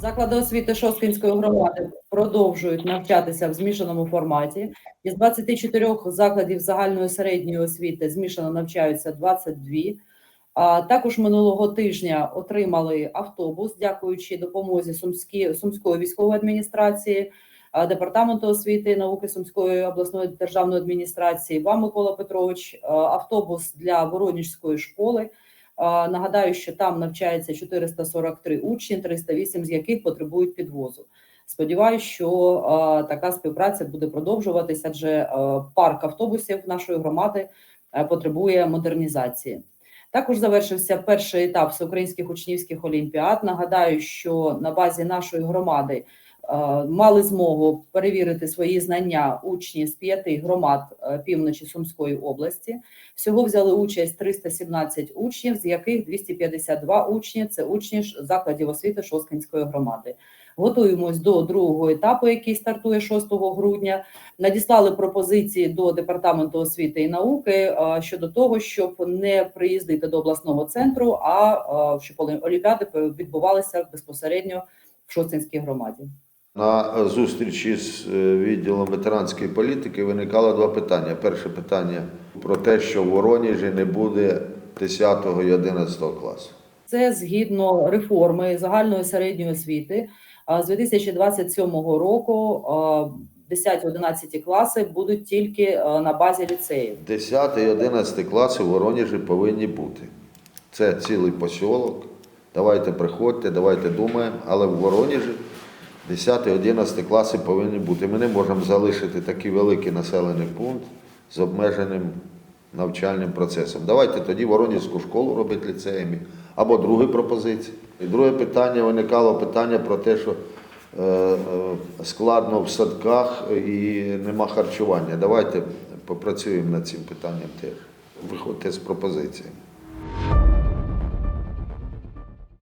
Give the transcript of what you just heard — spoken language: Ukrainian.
Заклади освіти Шосткинської громади продовжують навчатися в змішаному форматі. Із 24 закладів загальної середньої освіти змішано навчаються 22. А також минулого тижня отримали автобус, дякуючи допомозі Сумські, Сумської військової адміністрації, департаменту освіти і науки Сумської обласної державної адміністрації. Вам, Микола Петрович, автобус для Воронежської школи. Нагадаю, що там навчається 443 учні, 308 з яких потребують підвозу. Сподіваюсь, що а, така співпраця буде продовжуватися, адже а, парк автобусів нашої громади а, потребує модернізації. Також завершився перший етап всеукраїнських учнівських олімпіад. Нагадаю, що на базі нашої громади е, мали змогу перевірити свої знання учні з п'яти громад е, півночі Сумської області. Всього взяли участь 317 учнів, з яких 252 учні це учні закладів освіти Шосткинської громади. Готуємось до другого етапу, який стартує 6 грудня. Надіслали пропозиції до департаменту освіти і науки е, щодо того, щоб не приїздити до обласного центру, а е, щоб олі- олімпіади відбувалися безпосередньо в Шостинській громаді. На зустрічі з е, відділом ветеранської політики виникало два питання. Перше питання про те, що в Воронежі не буде 10 і 11 класу. Це згідно реформи загальної середньої освіти. З 2027 року 10-11 класи будуть тільки на базі ліцеїв. 10 і 11 класи в Воронежі повинні бути. Це цілий посілок. Давайте приходьте, давайте думаємо, але в Воронежі 10 і 11 класи повинні бути. Ми не можемо залишити такий великий населений пункт з обмеженим навчальним процесом. Давайте тоді Воронежську школу робити ліцеями. Або друга пропозиція. І друге питання виникало питання про те, що е, е, складно в садках і нема харчування. Давайте попрацюємо над цим питанням теж. Виходьте з пропозиціями.